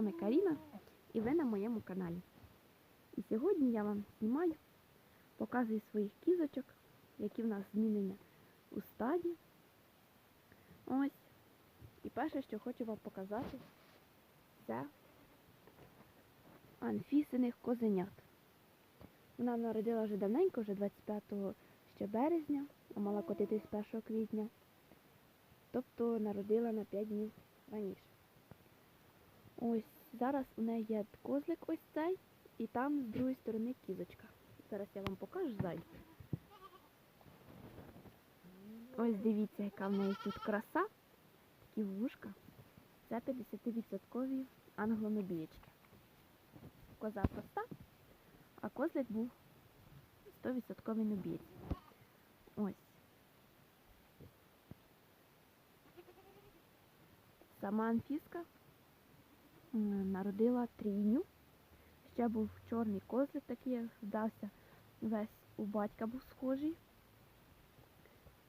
Вами Каріна і ви на моєму каналі. І сьогодні я вам знімаю, показую своїх кізочок, які в нас змінені у стаді. Ось. І перше, що хочу вам показати, це анфісиних козенят. Вона народила вже давненько, вже 25 ще березня, а мала котитись 1 квітня. Тобто народила на 5 днів раніше. Ось зараз у неї є козлик ось цей, і там з другої сторони кізочка. Зараз я вам покажу ззаді. Ось дивіться, яка в неї тут краса, такі вушка. Це 50% англонобієчки. Коза проста, а козлик був 100% нобієць. Ось. Сама Анфіска народила трійню. Ще був чорний козлик такий, як вдався весь у батька був схожий,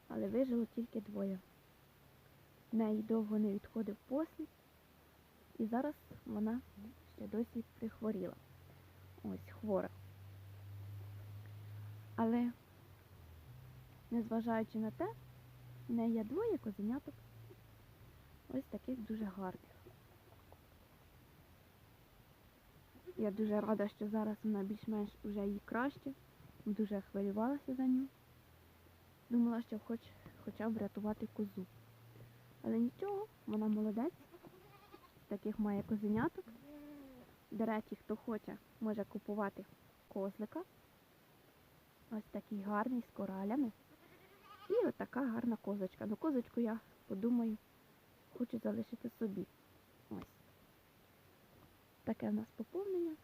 але вижило тільки двоє. В неї довго не відходив послід, і зараз вона ще досі прихворіла. Ось хвора. Але, незважаючи на те, в неї є двоє козеняток. Ось таких дуже гарних. Я дуже рада, що зараз вона більш-менш вже їй краще. Дуже хвилювалася за нього. Думала, що хоч, хоча б врятувати козу. Але нічого, вона молодець. Таких має козеняток. До речі, хто хоче, може купувати козлика. Ось такий гарний з коралями. І от така гарна козочка. Ну, козочку я подумаю хочу залишити собі. Ось. Таке в нас поповнення.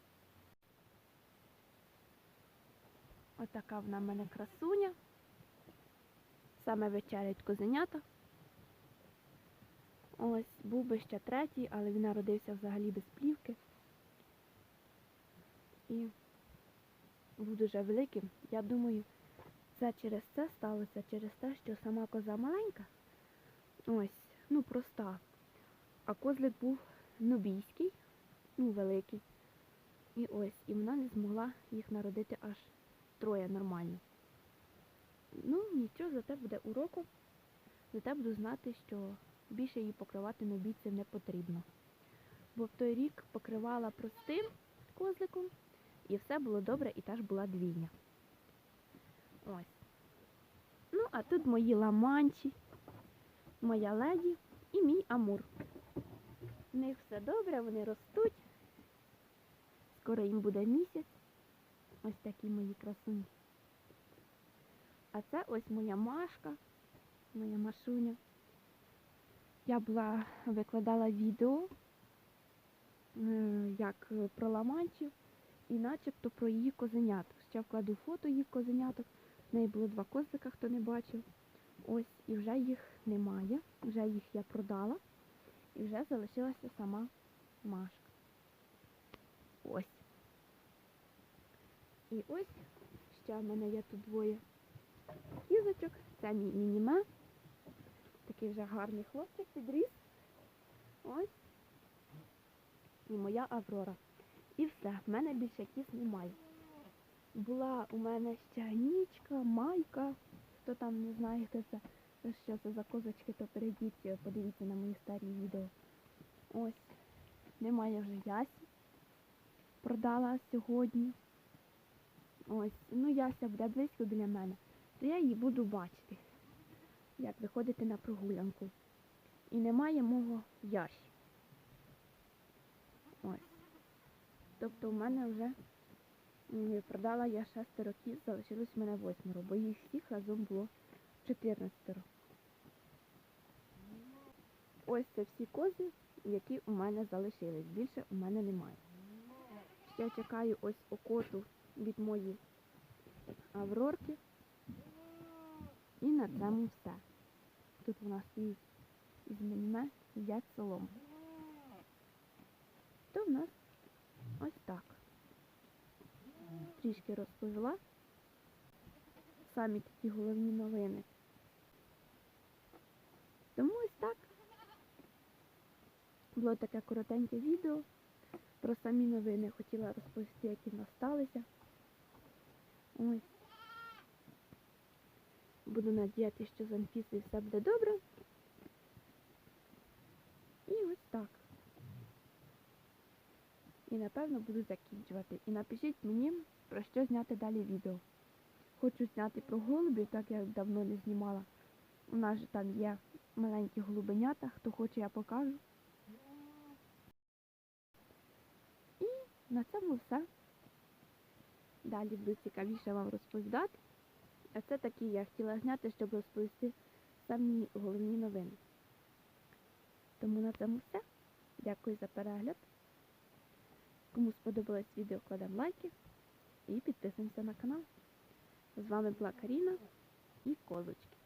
Отака вона в мене красуня. Саме вечерять козенята. Ось, був би ще третій, але він народився взагалі без плівки. І був дуже великим. Я думаю, це через це сталося, через те, що сама коза маленька. Ось ну, проста. А козлик був нубійський, ну, великий. І ось, і вона не змогла їх народити аж троє нормально. Ну, нічого, зате буде уроком. Зате буду знати, що більше її покривати нубійцем не потрібно. Бо в той рік покривала простим козликом, і все було добре, і теж була двійня. Ось. Ну, а тут мої ламанчі моя леді і мій амур. У них все добре, вони ростуть. Скоро їм буде місяць. Ось такі мої красуні. А це ось моя Машка, моя Машуня. Я була викладала відео, е, як про ламанчів, і начебто про її козеняток. Ще вкладу фото її козеняток. В неї було два козлика, хто не бачив. Ось, і вже їх немає. Вже їх я продала. І вже залишилася сама Машка. Ось. І ось ще в мене є тут двоє кізочок. Це мій мініме. Такий вже гарний хлопчик підріс. Ось. І моя Аврора. І все, в мене більше кіз немає. Була у мене ще нічка, майка. Хто там не знає, хто це, що це за козочки, то перейдіть, подивіться на мої старі відео. Ось. Немає вже ясі. Продала сьогодні. Ось. Ну, яся буде близько біля мене. То я її буду бачити, як виходити на прогулянку. І немає мого яші. Ось. Тобто в мене вже продала я 6 років, залишилось в мене восьмеро, бо їх всіх разом було 14. Ось це всі кози, які у мене залишились. Більше у мене немає. Ще чекаю ось окоту від моєї аврорки. І на цьому все. Тут вона стоїть із мене, їдять солому. То в нас ось так. Трішки розповіла. Самі такі головні новини. Тому ось так. Було таке коротеньке відео про самі новини. Хотіла розповісти, які в Ось. Буду надіятися, що з Анфісою все буде добре. І ось так. І напевно буду закінчувати. І напишіть мені, про що зняти далі відео. Хочу зняти про голубів, так як давно не знімала. У нас же там є маленькі голубенята, хто хоче, я покажу. І на цьому все. Далі буду цікавіше вам розповідати. А це такі я хотіла зняти, щоб розповісти самі головні новини. Тому на цьому все. Дякую за перегляд. Кому сподобалось відео, кладемо лайки і підписуємося на канал. З вами була Каріна і козочки.